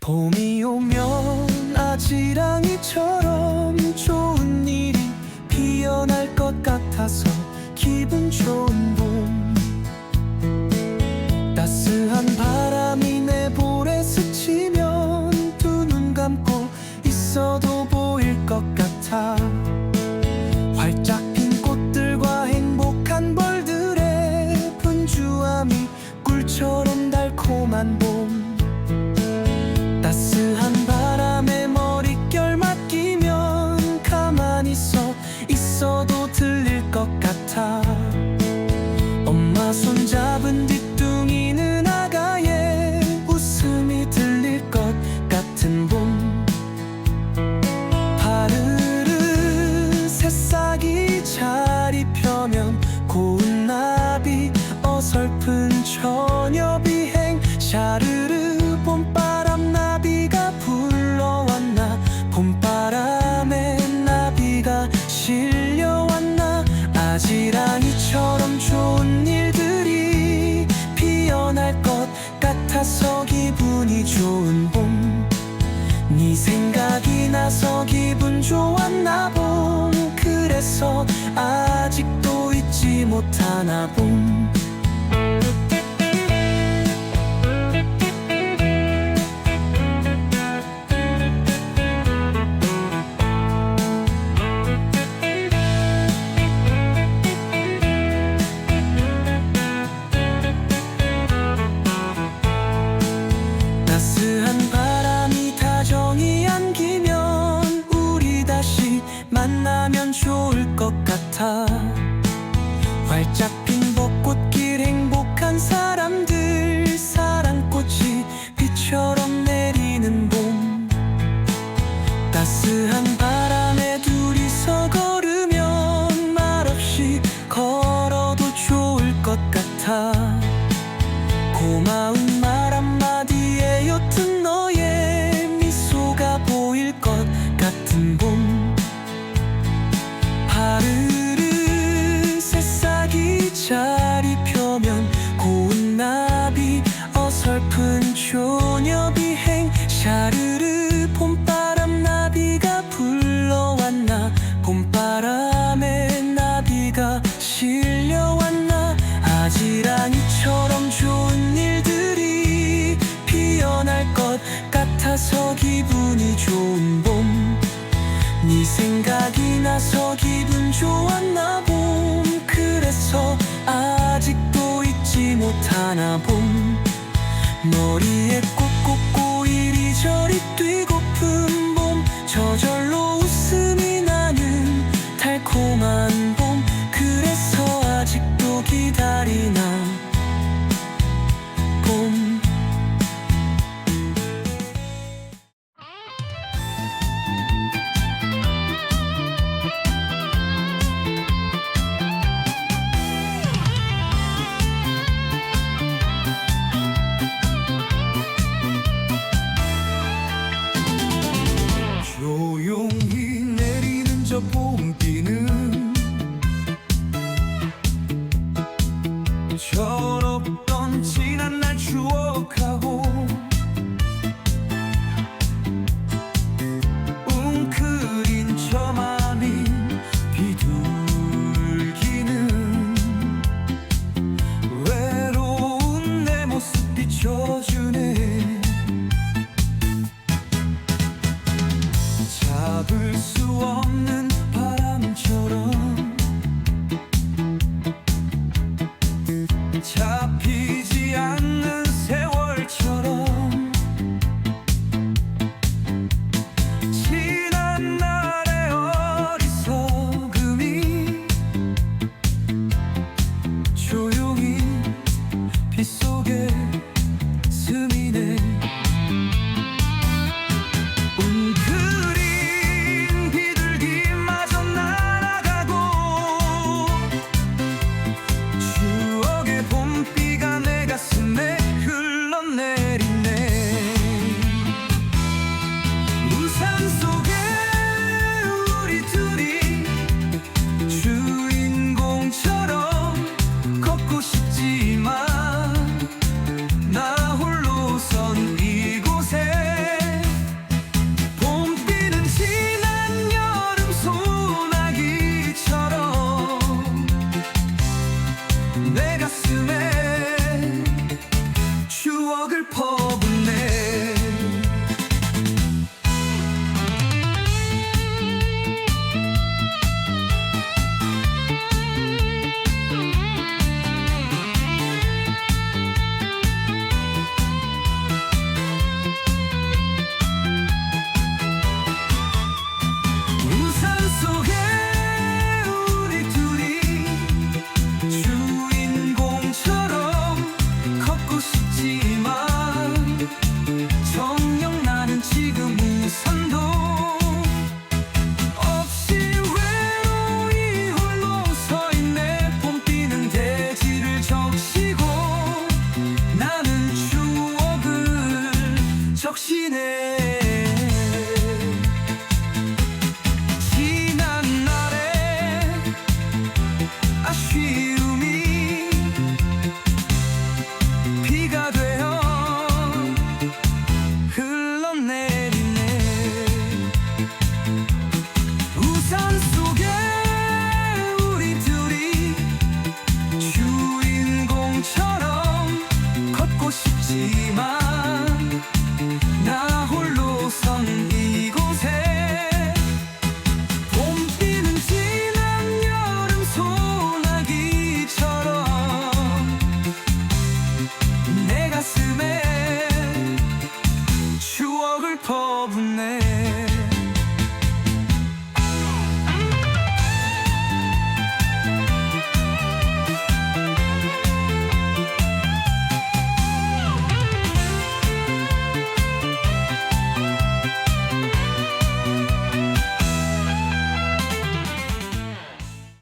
봄이 오면 아지랑이처럼 좋은 일이 피어날 것 같아서 기분 좋은 봄. 따스한 바람 고운 나비 어설픈 처녀 비행. 샤르르 봄바람 나비가 불러왔나. 봄바람에 나비가 실려왔나. 아지랑이처럼 좋은 일들이 피어날 것 같아서 기분이 좋은 봄. 네 생각이 나서 기분 좋았나 봄 못하나 봄. 따스한 바람이 다정히 안기면 우리 다시 만나면 좋을 것 같아 조녀 비행 샤르르 봄바람 나비가 불러왔나? 봄바람에 나비가 실려왔나? 아지랑이처럼 좋은 일들이 피어날 것 같아서 기분이 좋은 봄. 네 생각이 나서 기분 좋았나 봄. 그래서 아직도 잊지 못하나 봄 머리에 꼭 꽂고 이리저리 뛰고 내리는 저 봄. 숨이네 지